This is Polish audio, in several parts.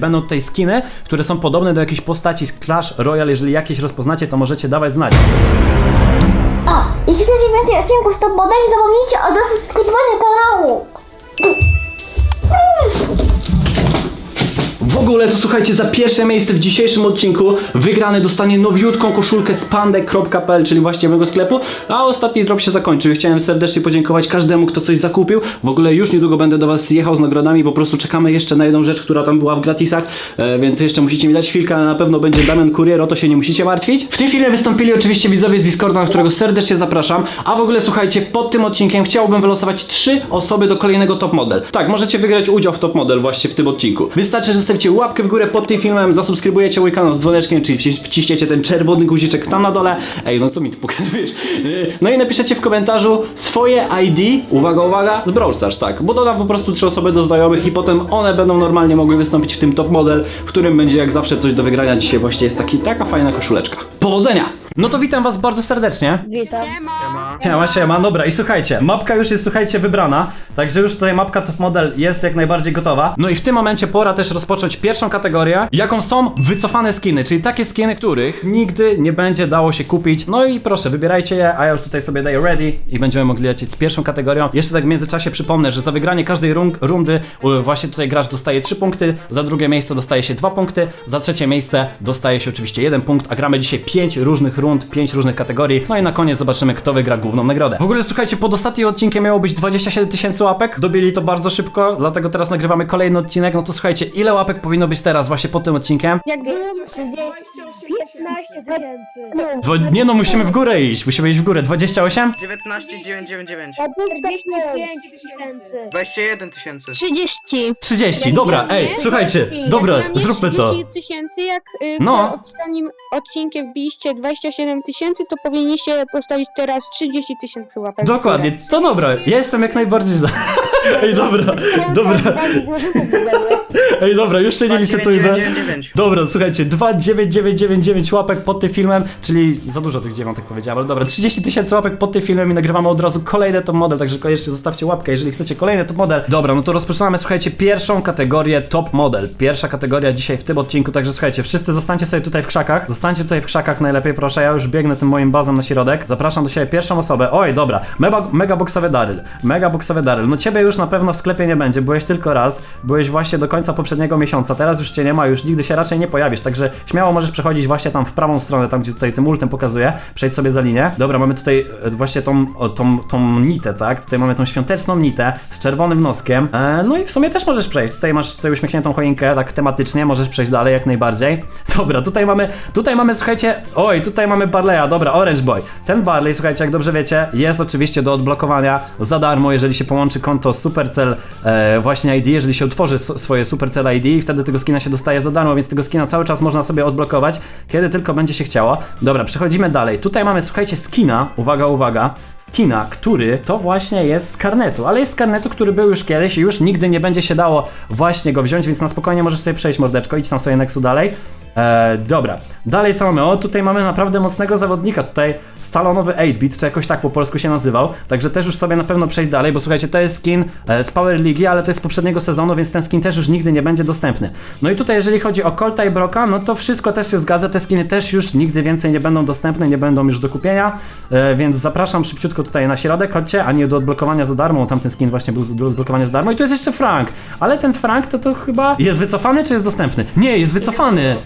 Będą tutaj skiny, które są podobne do jakiejś postaci z Clash Royale. Jeżeli jakieś rozpoznacie, to możecie dawać znać. A, jeśli chcecie więcej odcinków Top Model, nie zapomnijcie o zasubskrybowaniu kanału. W ogóle to słuchajcie, za pierwsze miejsce w dzisiejszym odcinku wygrany dostanie nowiutką koszulkę z pandek.pl, czyli właśnie mojego sklepu, a ostatni drop się zakończył. Chciałem serdecznie podziękować każdemu, kto coś zakupił. W ogóle już niedługo będę do was jechał z nagrodami, po prostu czekamy jeszcze na jedną rzecz, która tam była w gratisach, e, więc jeszcze musicie mi dać chwilkę, ale na pewno będzie Damian Kurier, o to się nie musicie martwić. W tym filmie wystąpili oczywiście widzowie z Discorda, na którego serdecznie zapraszam, a w ogóle słuchajcie, pod tym odcinkiem chciałbym wylosować trzy osoby do kolejnego top model. Tak, możecie wygrać udział w top model właśnie w tym odcinku. Wystarczy, że zostawicie łapkę w górę pod tym filmem, zasubskrybujecie mój kanał z dzwoneczkiem, czyli wci- wciśniecie ten czerwony guziczek tam na dole. Ej, no co mi tu pokazujesz? Yy, No i napiszecie w komentarzu swoje ID, uwaga, uwaga, z Brawl Stars, tak, bo dodam po prostu trzy osoby do znajomych i potem one będą normalnie mogły wystąpić w tym top model, w którym będzie jak zawsze coś do wygrania. Dzisiaj właśnie jest taki, taka fajna koszuleczka. Powodzenia! No to witam was bardzo serdecznie. Witam. Siema, siema, dobra i słuchajcie, mapka już jest, słuchajcie, wybrana, także już tutaj mapka top model jest jak najbardziej gotowa. No i w tym momencie pora też rozpocząć pierwszą kategorię, jaką są wycofane skiny, czyli takie skiny, których nigdy nie będzie dało się kupić. No i proszę, wybierajcie je, a ja już tutaj sobie daję ready i będziemy mogli lecieć z pierwszą kategorią. Jeszcze tak w międzyczasie przypomnę, że za wygranie każdej rung, rundy u, właśnie tutaj gracz dostaje 3 punkty, za drugie miejsce dostaje się 2 punkty, za trzecie miejsce dostaje się oczywiście 1 punkt, a gramy dzisiaj 5 różnych rund, 5 różnych kategorii. No i na koniec zobaczymy, kto wygra główną nagrodę. W ogóle słuchajcie, pod ostatnim odcinkiem miało być 27 tysięcy łapek. Dobili to bardzo szybko, dlatego teraz nagrywamy kolejny odcinek. No to słuchajcie, ile łapek powinno być teraz właśnie pod tym odcinkiem? Jak było 15 tysięcy. Nie no, musimy w górę iść, musimy iść w górę. 28? 19 999 45 tysięcy. 21 tysięcy 30. 30, dobra, ej, słuchajcie, dobra, zróbmy to. 30 tysięcy, jak y, No. no. ostatnim odcinkiem wbiliście 27 tysięcy, to powinniście postawić teraz 30 tysięcy łapek. w Dokładnie, górę. to dobra, ja jestem jak najbardziej za. Ej, dobra, dobra, ej, dobra, już się nie licytujmy. 999 Dobra, słuchajcie, 29999 łapek pod tym filmem, czyli za dużo tych dziewiątek powiedziałem, ale dobra, 30 tysięcy łapek pod tym filmem i nagrywamy od razu kolejny top model, także koniecznie zostawcie łapkę, jeżeli chcecie kolejny top model. Dobra, no to rozpoczynamy, słuchajcie, pierwszą kategorię top model. Pierwsza kategoria dzisiaj w tym odcinku, także słuchajcie, wszyscy zostańcie sobie tutaj w krzakach, zostańcie tutaj w krzakach najlepiej, proszę, ja już biegnę tym moim bazem na środek. Zapraszam do siebie pierwszą osobę. Oj, dobra, mega, mega boxowy Daryl, mega boxowy Daryl. No ciebie już na pewno w sklepie nie będzie, byłeś tylko raz, byłeś właśnie do końca poprzedniego miesiąca, teraz już cię nie ma, już nigdy się raczej nie pojawisz, także śmiało możesz przechodzić właśnie tam w prawą stronę, tam gdzie tutaj tym ultem pokazuje, przejdź sobie za linię. Dobra, mamy tutaj e, właśnie tą, tą, tą nitę, tak? Tutaj mamy tą świąteczną nitę z czerwonym noskiem. E, no i w sumie też możesz przejść. Tutaj masz tutaj uśmiechniętą choinkę, tak tematycznie, możesz przejść dalej jak najbardziej. Dobra, tutaj mamy, tutaj mamy, słuchajcie, oj, tutaj mamy Barleya, dobra, Orange Boy. Ten Barley, słuchajcie, jak dobrze wiecie, jest oczywiście do odblokowania za darmo, jeżeli się połączy konto Supercell e, właśnie ID, jeżeli się utworzy s- swoje Supercell ID i wtedy tego skina się dostaje za darmo, więc tego skina cały czas można sobie odblokować, kiedy tylko będzie się chciało. Dobra, przechodzimy dalej. Tutaj mamy, słuchajcie, skina, uwaga, uwaga, skina, który to właśnie jest z karnetu, ale jest z karnetu, który był już kiedyś i już nigdy nie będzie się dało właśnie go wziąć, więc na spokojnie możesz sobie przejść mordeczko, idź tam sobie Nexu dalej. E, dobra, dalej co mamy? O, tutaj mamy naprawdę mocnego zawodnika, tutaj stalonowy 8-bit, czy jakoś tak po polsku się nazywał, także też już sobie na pewno przejść dalej, bo słuchajcie, to jest skin e, z Power League, ale to jest z poprzedniego sezonu, więc ten skin też już nigdy nie będzie dostępny. No i tutaj jeżeli chodzi o Colta i Broka, no to wszystko też się zgadza, te skiny też już nigdy więcej nie będą dostępne, nie będą już do kupienia, e, więc zapraszam szybciutko tutaj na środek, chodźcie, a nie do odblokowania za darmo, tamten skin właśnie był do odblokowania za darmo i tu jest jeszcze Frank, ale ten Frank to to chyba jest wycofany czy jest dostępny? Nie, jest wycofany!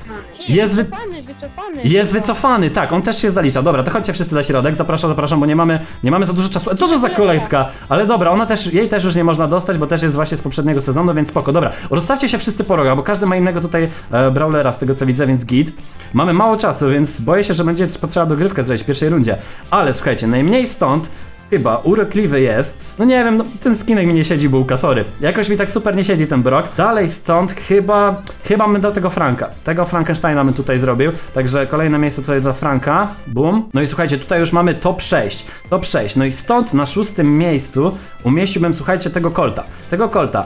Jest wy... Wycofany, wycofany. Jest wycofany, tak, on też się zalicza. Dobra, to chodźcie wszyscy na środek, zapraszam, zapraszam, bo nie mamy, nie mamy za dużo czasu. E, Co to za kolejka? Ale dobra, ona też, jej też już nie można dostać, bo też jest właśnie z poprzedniego sezonu, więc spoko. Dobra, rozstawcie się wszyscy po rogach, bo każdy ma innego tutaj e, brawlera z tego co widzę, więc git. Mamy mało czasu, więc boję się, że będzie potrzeba dogrywkę zrobić w pierwszej rundzie. Ale słuchajcie, najmniej stąd Chyba urokliwy jest. No nie wiem, no, ten skinek mi nie siedzi bułka, sorry. Jakoś mi tak super nie siedzi ten brok. Dalej stąd chyba, chyba my do tego Franka. Tego Frankensteina bym tutaj zrobił. Także kolejne miejsce tutaj dla Franka. Bum. No i słuchajcie, tutaj już mamy top 6. Top 6. No i stąd na szóstym miejscu umieściłbym, słuchajcie, tego Colta. Tego Colta.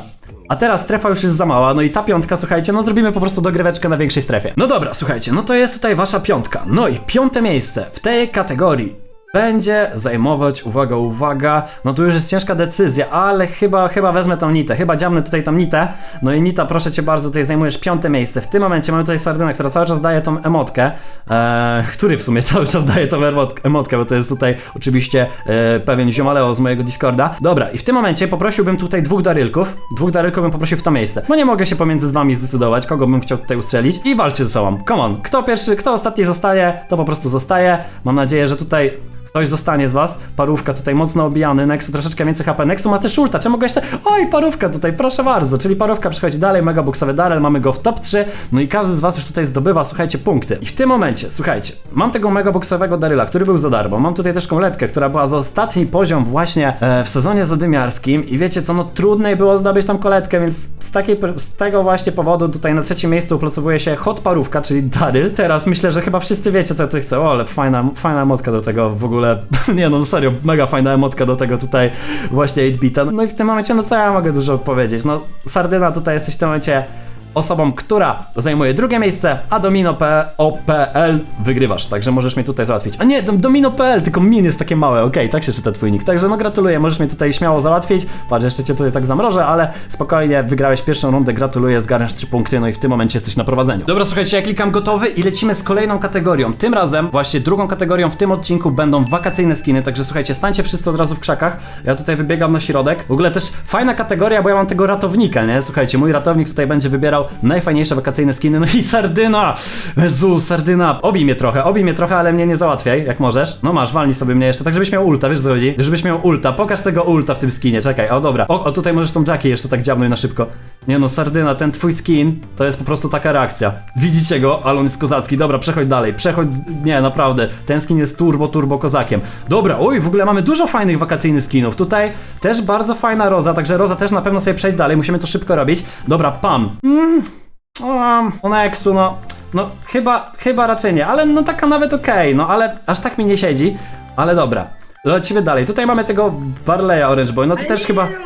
A teraz strefa już jest za mała, no i ta piątka, słuchajcie, no zrobimy po prostu dogryweczkę na większej strefie. No dobra, słuchajcie, no to jest tutaj wasza piątka. No i piąte miejsce w tej kategorii będzie zajmować, uwaga, uwaga, no tu już jest ciężka decyzja, ale chyba, chyba wezmę tą nitę, chyba dziamnę tutaj tą nitę, no i nita, proszę cię bardzo, tutaj zajmujesz piąte miejsce, w tym momencie mamy tutaj Sardynę, która cały czas daje tą emotkę, e, który w sumie cały czas daje tą emotkę, bo to jest tutaj oczywiście e, pewien ziomaleo z mojego Discorda, dobra, i w tym momencie poprosiłbym tutaj dwóch darylków, dwóch darylków bym poprosił w to miejsce, bo nie mogę się pomiędzy z wami zdecydować, kogo bym chciał tutaj ustrzelić i walczcie ze sobą, come on, kto pierwszy, kto ostatni zostaje, to po prostu zostaje, mam nadzieję, że tutaj Ktoś zostanie z was. Parówka tutaj mocno obijany. Nexu troszeczkę więcej HP. Nexu ma też ulta. Czemu go jeszcze... Oj, parówka tutaj, proszę bardzo. Czyli parówka przychodzi dalej. Mega buksowy Darel. Mamy go w top 3. No i każdy z was już tutaj zdobywa, słuchajcie, punkty. I w tym momencie, słuchajcie, mam tego mega buksowego Daryla, który był za darmo. Mam tutaj też koletkę, która była za ostatni poziom właśnie e, w sezonie zadymiarskim. I wiecie co, no trudniej było zdobyć tam koletkę, więc z, takiej, z tego właśnie powodu tutaj na trzecim miejscu uplacowuje się hot parówka, czyli Daryl. Teraz myślę, że chyba wszyscy wiecie, co ja tutaj chcę. O, ale fajna, fajna emotka do tego w ogóle. Nie no, serio, mega fajna emotka do tego tutaj właśnie 8-bita. No i w tym momencie, no co ja mogę dużo powiedzieć? No, Sardyna tutaj jesteś w tym momencie osobą, która zajmuje drugie miejsce, a Domino.opl wygrywasz, także możesz mnie tutaj załatwić. A nie, Dom- Domino.pl, tylko min jest takie małe, okej, tak się czyta twój nick. Także no gratuluję, możesz mnie tutaj śmiało załatwić. Patrz, jeszcze cię tutaj tak zamrożę, ale spokojnie, wygrałeś pierwszą rundę, gratuluję, zgarniasz 3 punkty, no i w tym momencie jesteś na prowadzeniu. Dobra, słuchajcie, ja klikam gotowy i lecimy z kolejną kategorią. Tym razem, właśnie drugą kategorią w tym odcinku będą wakacyjne skiny, także słuchajcie, stańcie wszyscy od razu w krzakach. Ja tutaj wybiegam na środek. W ogóle też fajna kategoria, bo ja mam tego ratownika, nie? Słuchajcie, mój ratownik tutaj będzie wybierał najfajniejsze wakacyjne skiny. No i Sardyna! Jezu, Sardyna! Obij mnie trochę, obij mnie trochę, ale mnie nie załatwiaj, jak możesz. No masz, walnij sobie mnie jeszcze, tak żebyś miał ulta, wiesz co chodzi? Żebyś miał ulta, pokaż tego ulta w tym skinie, czekaj, o dobra. O, o tutaj możesz tą Jackie jeszcze tak dziabnąć na szybko. Nie no, Sardyna, ten twój skin to jest po prostu taka reakcja. Widzicie go, ale on jest kozacki. Dobra, przechodź dalej, przechodź. Nie, naprawdę, ten skin jest turbo, turbo kozakiem. Dobra, oj, w ogóle mamy dużo fajnych wakacyjnych skinów. Tutaj też bardzo fajna Roza, także Roza też na pewno sobie przejść dalej, musimy to szybko robić. Dobra, Pam. Mm, o, o Nexu, no. No, chyba, chyba raczej nie, ale no taka nawet okej, no ale aż tak mi nie siedzi. Ale dobra, lecimy dalej. Tutaj mamy tego Barleya Orange Boy, no to też chyba...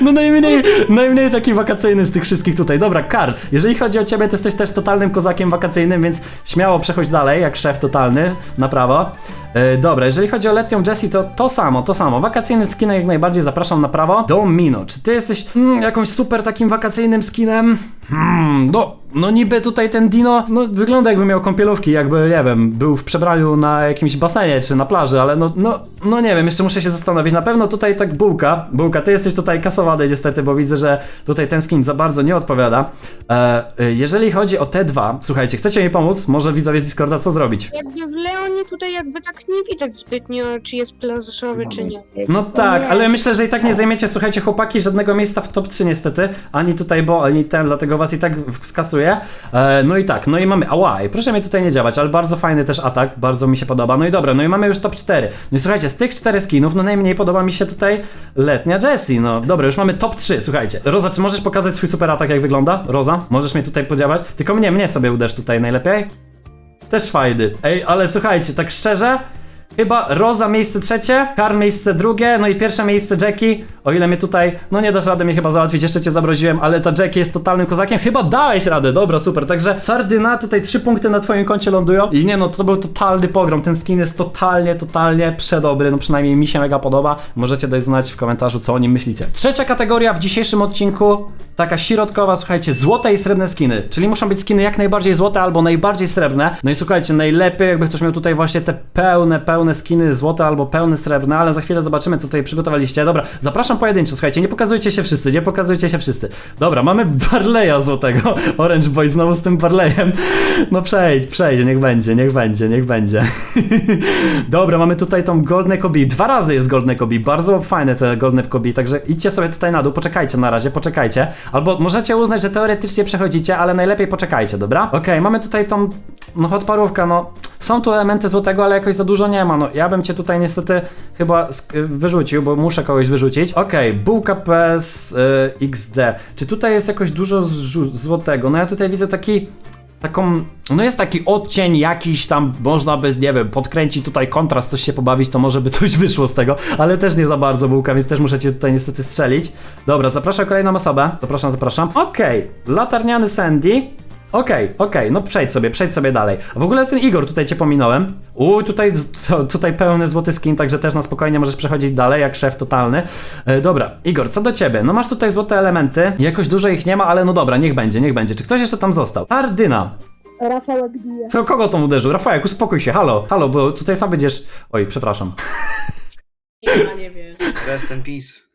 No najmniej, najmniej taki wakacyjny z tych wszystkich tutaj. Dobra, Karl, jeżeli chodzi o ciebie, to jesteś też totalnym kozakiem wakacyjnym, więc śmiało przechodź dalej, jak szef totalny, na prawo. E, dobra, jeżeli chodzi o letnią Jessie, to to samo, to samo. Wakacyjny skin jak najbardziej zapraszam na prawo. Domino, czy ty jesteś hmm, jakąś super takim wakacyjnym skinem? Hmm, no, no niby tutaj ten Dino, no wygląda jakby miał kąpielówki, jakby, nie wiem, był w przebraniu na jakimś basenie czy na plaży, ale no, no, no nie wiem, jeszcze muszę się zastanowić. Na pewno tutaj tak Bułka, Bułka, ty jesteś tutaj kasowany niestety, bo widzę, że tutaj ten skin za bardzo nie odpowiada. E, e, jeżeli chodzi o te dwa, słuchajcie, chcecie mi pomóc? Może widzowie z Discorda, co zrobić? Jakby w Leonie tutaj jakby tak nie widać zbytnio, czy jest plażowy, czy nie. No tak, ale myślę, że i tak nie zajmiecie, słuchajcie, chłopaki, żadnego miejsca w top 3 niestety, ani tutaj, bo ani ten, dlatego was i tak w- skasuję. E, no i tak, no i mamy, ała, i proszę mnie tutaj nie działać, ale bardzo fajny też atak, bardzo mi się podoba. No i dobra, no i mamy już top 4. No i słuchajcie, z tych czterech skinów, no najmniej podoba mi się tutaj letnia Jessie, no dobra, już mamy top 3, słuchajcie. Roza, czy możesz pokazać swój super atak, jak wygląda? Roza, możesz mnie tutaj podziałać? Tylko mnie, mnie sobie uderz tutaj najlepiej. Też fajny. Ej, ale słuchajcie, tak szczerze, chyba Roza miejsce trzecie, Karl miejsce drugie, no i pierwsze miejsce Jackie. O ile mnie tutaj, no nie dasz rady mnie chyba załatwić, jeszcze cię zamroziłem, ale ta Jackie jest totalnym kozakiem. Chyba dałeś radę, dobra, super. Także Sardyna, tutaj trzy punkty na twoim koncie lądują. I nie no, to był totalny pogrom. Ten skin jest totalnie, totalnie przedobry. No przynajmniej mi się mega podoba. Możecie dać znać w komentarzu, co o nim myślicie. Trzecia kategoria w dzisiejszym odcinku, taka środkowa, słuchajcie, złote i srebrne skiny. Czyli muszą być skiny jak najbardziej złote albo najbardziej srebrne. No i słuchajcie, najlepiej jakby ktoś miał tutaj właśnie te pełne, pełne skiny złote albo pełne srebrne, ale za chwilę zobaczymy, co tutaj przygotowaliście. Dobra, zapraszam pojedynczo, słuchajcie, nie pokazujcie się wszyscy, nie pokazujcie się wszyscy. Dobra, mamy Barleya złotego. Orange Boy znowu z tym Barleyem. No przejdź, przejdź, niech będzie, niech będzie, niech będzie. Dobra, mamy tutaj tą Goldne Kobi. Dwa razy jest Goldne Kobi, bardzo fajne te Goldne Kobi, także idźcie sobie tutaj na dół, poczekajcie na razie, poczekajcie. Albo możecie uznać, że teoretycznie przechodzicie, ale najlepiej poczekajcie, dobra? Okej, mamy tutaj tą, no hot parówka, no są tu elementy złotego, ale jakoś za dużo nie ma, no ja bym cię tutaj niestety chyba wyrzucił, bo muszę kogoś wyrzucić. Okej, bułka PS y, XD. Czy tutaj jest jakoś dużo złotego? No ja tutaj widzę taki taką, no jest taki odcień jakiś tam, można by, nie wiem, podkręcić tutaj kontrast, coś się pobawić, to może by coś wyszło z tego, ale też nie za bardzo bułka, więc też muszę cię tutaj niestety strzelić. Dobra, zapraszam kolejną osobę, zapraszam, zapraszam. Okej, latarniany Sandy. Okej, okej, no przejdź sobie, przejdź sobie dalej. W ogóle ten Igor, tutaj cię pominąłem. Uj, tutaj, to, tutaj pełny złoty skin, także też na spokojnie możesz przechodzić dalej, jak szef totalny. E, dobra, Igor, co do ciebie? No masz tutaj złote elementy, jakoś dużo ich nie ma, ale no dobra, niech będzie, niech będzie. Czy ktoś jeszcze tam został? Tardyna. Rafałek bije. To kogo tam uderzył? Rafałek, uspokój się, halo, halo, bo tutaj sam będziesz... Oj, przepraszam. Rest in peace.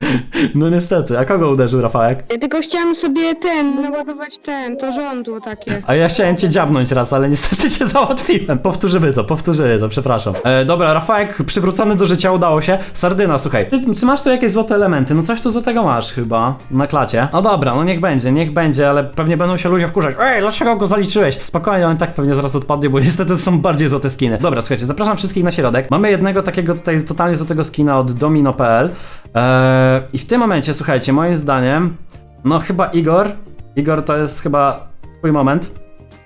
No niestety, a kogo uderzył Rafałek? Ja tylko chciałam sobie ten, naładować ten, to żądło takie. A ja chciałem cię dziabnąć raz, ale niestety cię załatwiłem. Powtórzymy to, powtórzymy to, przepraszam. E, dobra, Rafałek przywrócony do życia, udało się. Sardyna, słuchaj. Ty, czy masz tu jakieś złote elementy? No coś tu złotego masz chyba, na klacie. No dobra, no niech będzie, niech będzie, ale pewnie będą się ludzie wkurzać. Ej, dlaczego go zaliczyłeś? Spokojnie, on tak pewnie zaraz odpadnie, bo niestety to są bardziej złote skiny. Dobra, słuchajcie, zapraszam wszystkich na środek. Mamy jednego takiego tutaj totalnie złotego skina od domino.pl e, i w tym momencie, słuchajcie, moim zdaniem, no chyba Igor, Igor to jest chyba twój moment.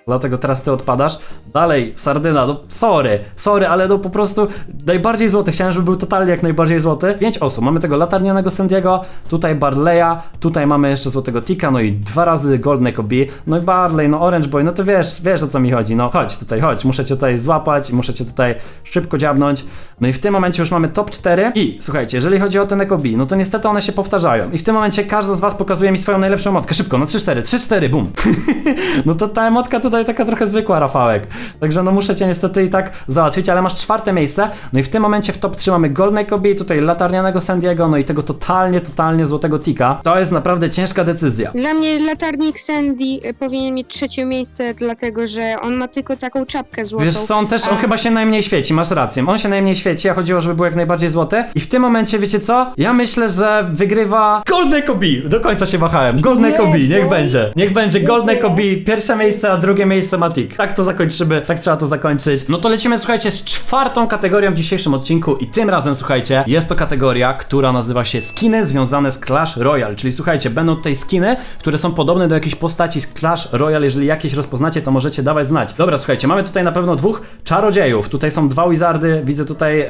Dlatego teraz ty odpadasz. Dalej, Sardyna, no sorry, sorry, ale no po prostu najbardziej złoty. Chciałem, żeby był totalnie jak najbardziej złoty. Pięć osób. Mamy tego latarnianego Sandiego, tutaj Barleya, tutaj mamy jeszcze złotego Tika, no i dwa razy Golden B. No i Barley, no Orange Boy, no to wiesz, wiesz o co mi chodzi. No chodź tutaj, chodź, muszę cię tutaj złapać, muszę cię tutaj szybko dziabnąć. No i w tym momencie już mamy top 4 i słuchajcie, jeżeli chodzi o ten Eco B, no to niestety one się powtarzają. I w tym momencie każda z was pokazuje mi swoją najlepszą motkę. Szybko, no 3-4, 3-4, bum. no to ta emotka tutaj taka trochę zwykła, Rafałek. Także no muszę cię niestety i tak załatwić, ale masz czwarte miejsce. No i w tym momencie w top trzymamy Golden Kobe, tutaj latarnianego Sandiego, no i tego totalnie, totalnie złotego Tika. To jest naprawdę ciężka decyzja. Dla mnie latarnik Sandy e, powinien mieć trzecie miejsce, dlatego że on ma tylko taką czapkę złotą. Wiesz co, on też, on chyba się najmniej świeci, masz rację. On się najmniej świeci, a chodziło, żeby był jak najbardziej złoty. I w tym momencie, wiecie co? Ja myślę, że wygrywa Golden Kobe. Do końca się wahałem. Golden Kobe, niech będzie. Niech będzie Golden. Kobe. Pierwsze miejsce, a drugie miejsce Matik. Tak to zakończymy, tak trzeba to zakończyć. No to lecimy, słuchajcie, z czwartą kategorią w dzisiejszym odcinku i tym razem, słuchajcie, jest to kategoria, która nazywa się skiny związane z Clash Royale. Czyli słuchajcie, będą tutaj skiny, które są podobne do jakiejś postaci z Clash Royale. Jeżeli jakieś rozpoznacie, to możecie dawać znać. Dobra, słuchajcie, mamy tutaj na pewno dwóch czarodziejów. Tutaj są dwa wizardy, widzę tutaj e,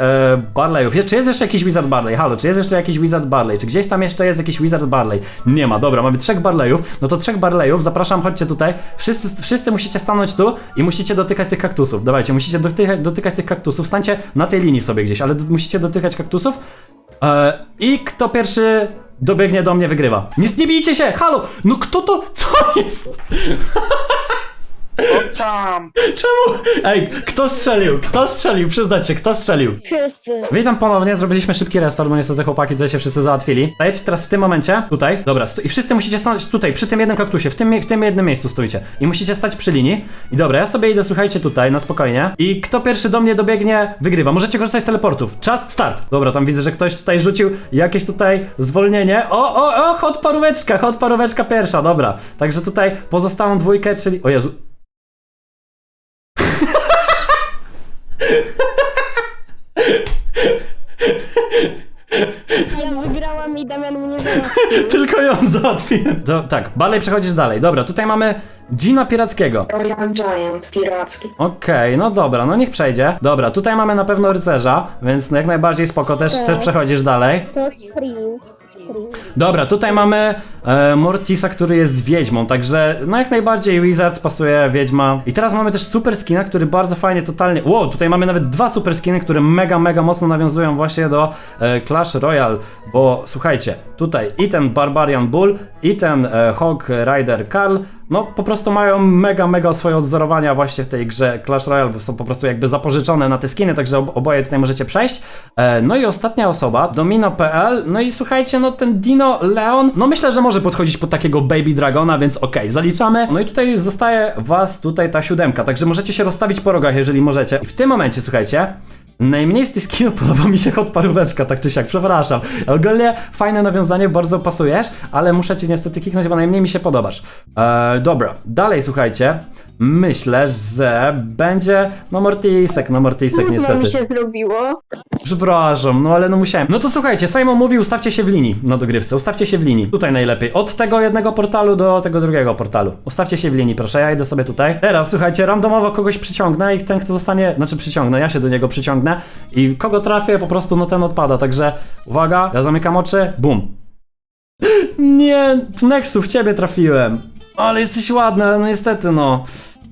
Barleyów. Czy jest jeszcze jakiś wizard Barley? Halo, czy jest jeszcze jakiś wizard Barley? Czy gdzieś tam jeszcze jest jakiś wizard Barley? Nie ma, dobra, mamy trzech Barleyów. No to trzech Barleyów, zapraszam, chodźcie tutaj. Wszyscy, wszyscy musicie stanąć tu i musicie dotykać tych kaktusów. Dawajcie, musicie dotykać, dotykać tych kaktusów. Stańcie na tej linii sobie gdzieś, ale d- musicie dotykać kaktusów. E, I kto pierwszy dobiegnie do mnie, wygrywa. Nie, nie bijcie się! Halo! No kto to? Co jest? O tam! Czemu? Ej, kto strzelił? Kto strzelił? Przyznajcie, kto strzelił? Wszyscy. Witam ponownie, zrobiliśmy szybki restart, bo niestety chłopaki tutaj się wszyscy załatwili. Dajecie teraz w tym momencie, tutaj, dobra, sto- i wszyscy musicie stanąć tutaj, przy tym jednym kaktusie, w tym, w tym jednym miejscu stoicie. I musicie stać przy linii. I dobra, ja sobie idę, słuchajcie, tutaj, na spokojnie. I kto pierwszy do mnie dobiegnie, wygrywa. Możecie korzystać z teleportów. Czas, start. Dobra, tam widzę, że ktoś tutaj rzucił jakieś tutaj zwolnienie. O, o, o, hot paróweczka, hot paróweczka pierwsza, dobra. Także tutaj pozostałą dwójkę, czyli... O Jezu, Ja wygrałam i Damian mnie załatwił. Tylko ją załatwiłem. Do, tak, dalej przechodzisz dalej. Dobra, tutaj mamy Gina Pirackiego. Royal Giant, piracki. Okej, no dobra, no niech przejdzie. Dobra, tutaj mamy na pewno rycerza, więc jak najbardziej spoko, też, Tak. też przechodzisz dalej. To jest Prince. Dobra, tutaj mamy e, Mortisa, który jest wiedźmą, także no jak najbardziej Wizard pasuje wiedźma. I teraz mamy też super skina, który bardzo fajnie, totalnie... Wow, tutaj mamy nawet dwa super skiny, które mega, mega mocno nawiązują właśnie do e, Clash Royale, bo słuchajcie, tutaj i ten Barbarian Bull, i ten e, Rider Karl, no po prostu mają mega, mega swoje odzorowania właśnie w tej grze Clash Royale, bo są po prostu jakby zapożyczone na te skiny, także ob- oboje tutaj możecie przejść. E, no i ostatnia osoba, Domino.pl, no i słuchajcie, no ten Dino Leon, no myślę, że może podchodzić pod takiego Baby Dragona, więc okej, zaliczamy. No i tutaj zostaje was tutaj ta siódemka, także możecie się rozstawić po rogach, jeżeli możecie. I w tym momencie, słuchajcie, Najmniej z tych skinów podoba mi się hot paróweczka, tak czy siak, przepraszam. Ogólnie fajne nawiązanie, bardzo pasujesz, ale muszę cię niestety kiknąć, bo najmniej mi się podobasz. Eee, dobra, dalej słuchajcie. Myślę, że będzie. No Mortisek, no Mortisek Smutno niestety. mi się zrobiło. Przepraszam, no ale no musiałem. No to słuchajcie, Simon mówi, ustawcie się w linii na dogrywce, ustawcie się w linii. Tutaj najlepiej. Od tego jednego portalu do tego drugiego portalu. Ustawcie się w linii, proszę, ja idę sobie tutaj. Teraz słuchajcie, randomowo kogoś przyciągnę i ten, kto zostanie, znaczy przyciągnę, ja się do niego przyciągnę i kogo trafię, po prostu no ten odpada, także uwaga, ja zamykam oczy, bum. Nie, Nexu, w ciebie trafiłem. Ale jesteś ładna, no niestety no.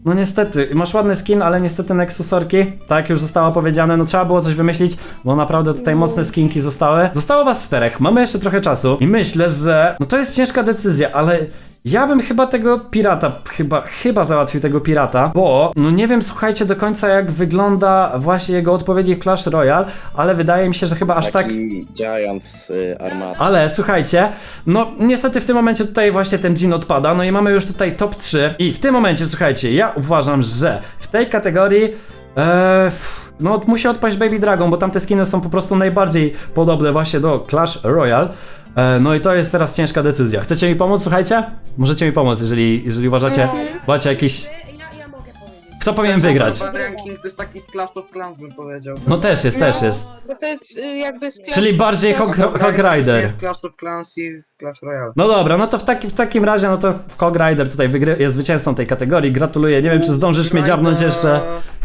No niestety, masz ładny skin, ale niestety Nexusorki, tak już zostało powiedziane, no trzeba było coś wymyślić, bo naprawdę tutaj mocne skinki zostały. Zostało was czterech, mamy jeszcze trochę czasu i myślę, że no to jest ciężka decyzja, ale ja bym chyba tego pirata, chyba, chyba załatwił tego pirata, bo no nie wiem, słuchajcie do końca jak wygląda właśnie jego odpowiednik Clash Royale, ale wydaje mi się, że chyba aż tak... Taki giant z y, armaty. Ale słuchajcie, no niestety w tym momencie tutaj właśnie ten Jin odpada, no i mamy już tutaj top 3 i w tym momencie słuchajcie, ja uważam, że w tej kategorii e, no musi odpaść Baby Dragon, bo tamte skiny są po prostu najbardziej podobne właśnie do Clash Royale. E, no i to jest teraz ciężka decyzja. Chcecie mi pomóc, słuchajcie? Możecie mi pomóc, jeżeli, jeżeli uważacie, macie jakieś... Kto powinien wygrać? Ranking to jest taki z Clash of Clans bym powiedział. No też jest, też jest. Bo to jest y, jakby sklep... Czyli bardziej Hog, Hog Rider. Clash of Clans i Clash Royale. No dobra, no to w, taki, w takim razie, no to Hog Rider tutaj wygry, jest zwycięzcą tej kategorii. Gratuluję. Nie wiem, czy zdążysz mnie dziabnąć jeszcze.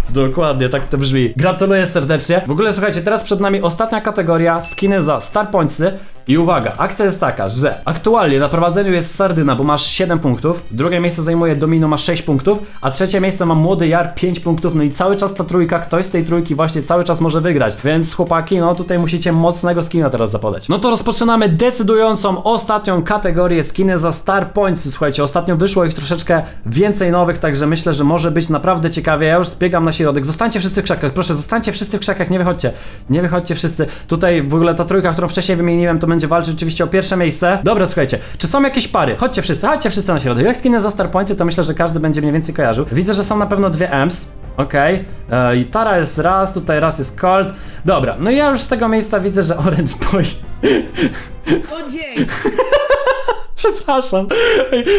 Dokładnie, tak to brzmi. Gratuluję serdecznie. W ogóle słuchajcie, teraz przed nami ostatnia kategoria, skiny za Star Pointsy. I uwaga, akcja jest taka, że aktualnie na prowadzeniu jest Sardyna, bo masz 7 punktów, drugie miejsce zajmuje Domino, masz 6 punktów, a trzecie miejsce ma Młody Jar 5 punktów, no i cały czas ta trójka, ktoś z tej trójki właśnie cały czas może wygrać, więc chłopaki, no tutaj musicie mocnego skina teraz zapodać. No to rozpoczynamy decydującą ostatnią kategorię skiny za Star Points. Słuchajcie, ostatnio wyszło ich troszeczkę więcej nowych, także myślę, że może być naprawdę ciekawie. Ja już zbiegam na środek. Zostańcie wszyscy w krzakach, proszę, zostańcie wszyscy w krzakach, nie wychodźcie. Nie wychodźcie wszyscy. Tutaj w ogóle ta trójka, którą wcześniej wymieniłem, to będzie walczyć oczywiście o pierwsze miejsce. Dobra, słuchajcie, czy są jakieś pary? Chodźcie wszyscy, chodźcie wszyscy na środek. Jak skiny za Star Pointsy, to myślę, że każdy będzie mniej więcej kojarzył. Widzę, że są na pewno dwie M's. Okej, okay. i Tara jest raz, tutaj raz jest Colt. Dobra, no i ja już z tego miejsca widzę, że Orange Boy O dzień! Przepraszam,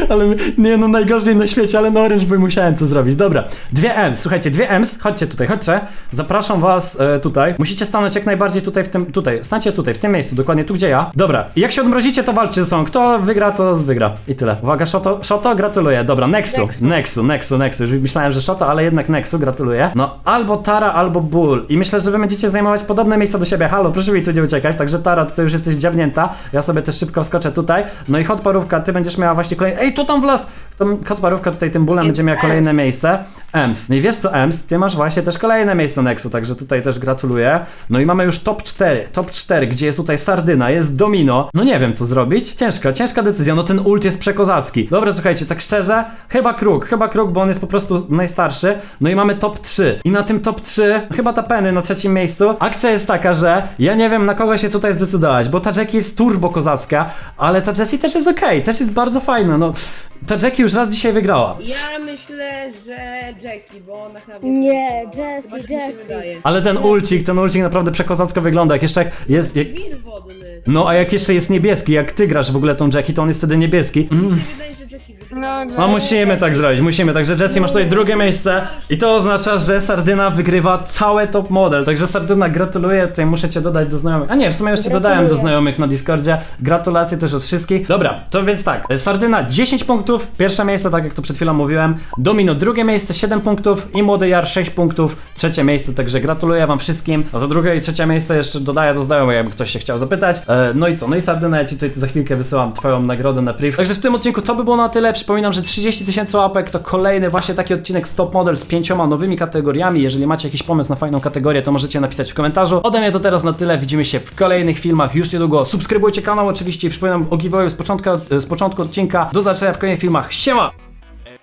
ale nie no najgorzej na świecie, ale na Orange Boy musiałem to zrobić. Dobra, dwie M's, słuchajcie, dwie M's, chodźcie tutaj, chodźcie. Zapraszam was e, tutaj. Musicie stanąć jak najbardziej tutaj w tym, tutaj, stańcie tutaj, w tym miejscu, dokładnie tu gdzie ja. Dobra, i jak się odmrozicie, to walczcie ze sobą. Kto wygra, to wygra. I tyle. Uwaga, Shoto, Shoto, gratuluję. Dobra, Nexu, Nexu, Nexu, Nexu. Już myślałem, że Shoto, ale jednak Nexu, gratuluję. No, albo Tara, albo Bull. I myślę, że wy będziecie zajmować podobne miejsca do siebie. Halo, proszę mi tu nie uciekać, także Tara, tutaj już jesteś dziabnięta. Ja sobie też szybko wskoczę tutaj. No i hot parówka, ty będziesz miała właśnie kolejne. Ej, tu tam w las! To hot parówka tutaj tym bólem będzie miała kolejne miejsce. Ems. No i wiesz co, Ems, ty masz właśnie też kolejne miejsce na Nexu, także tutaj też gratuluję. No i mamy już top 4, top 4, gdzie jest tutaj Sardyna, jest Domino. No nie wiem co zrobić. Ciężka, ciężka decyzja. No ten ult jest przekozacki. Dobra, słuchajcie, tak szczerze, chyba Kruk, chyba Kruk, bo on jest po prostu najstarszy. No i mamy top 3. I na tym top 3, chyba ta Penny na trzecim miejscu. Akcja jest taka, że ja nie wiem na kogo się tutaj zdecydować, bo ta Jackie jest turbo kozacka, ale ta Jessie też jest okej, też jest bardzo fajna. No, ta Jackie już raz dzisiaj wygrała. Ja myślę, że Jackie, bo ona chyba... Nie, Jessie, Jessie. Ale ten ulcik, ten ulcik naprawdę przekozacko wygląda. Jak jeszcze jest. Jak, Wir wodny. no a jak jeszcze jest niebieski, jak ty grasz w ogóle tą Jackie, to on jest wtedy niebieski. Mm. Mi się wydaje, że Jackie wygra. No, No musimy tak zrobić, musimy. Także Jessie masz tutaj drugie miejsce i to oznacza, że Sardyna wygrywa całe top model. Także Sardyna gratuluję, tutaj muszę cię dodać do znajomych. A nie, w sumie już cię dodałem do Gratuluję. znajomych na Discordzie. Gratulacje też od wszystkich. Dobra, to więc tak. Sardyna 10 punktów, pierwsze miejsce, tak jak to przed chwilą mówiłem. Domino drugie miejsce 7 punktów i Młody Jar 6 punktów, trzecie miejsce, także gratuluję wam wszystkim. A za drugie i trzecie miejsce jeszcze dodaję do znajomych, jakby ktoś się chciał zapytać. E, no i co? No i Sardyna, ja ci tutaj za chwilkę wysyłam twoją nagrodę na priv. Także w tym odcinku to by było na tyle. Przypominam, że 30 tysięcy łapek to kolejny właśnie taki odcinek z Top Model z pięcioma nowymi kategoriami. Jeżeli macie jakiś pomysł na fajną kategorię, to możecie napisać w komentarzu. Ode mnie to teraz na tyle. Widzimy się w kolejnych filmach już niedługo. Subskrybujcie kanał oczywiście i przypominam o giveawayu z początku, z początku odcinka. Do zobaczenia w kolejnych filmach. Siema!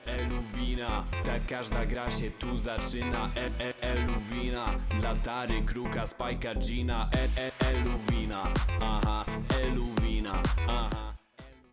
Eluwina, tak każda gra się tu zaczyna e, e, Eluwina, dla Tary, Kruka, Spajka, Gina e, e, Eluwina, aha, Eluwina, aha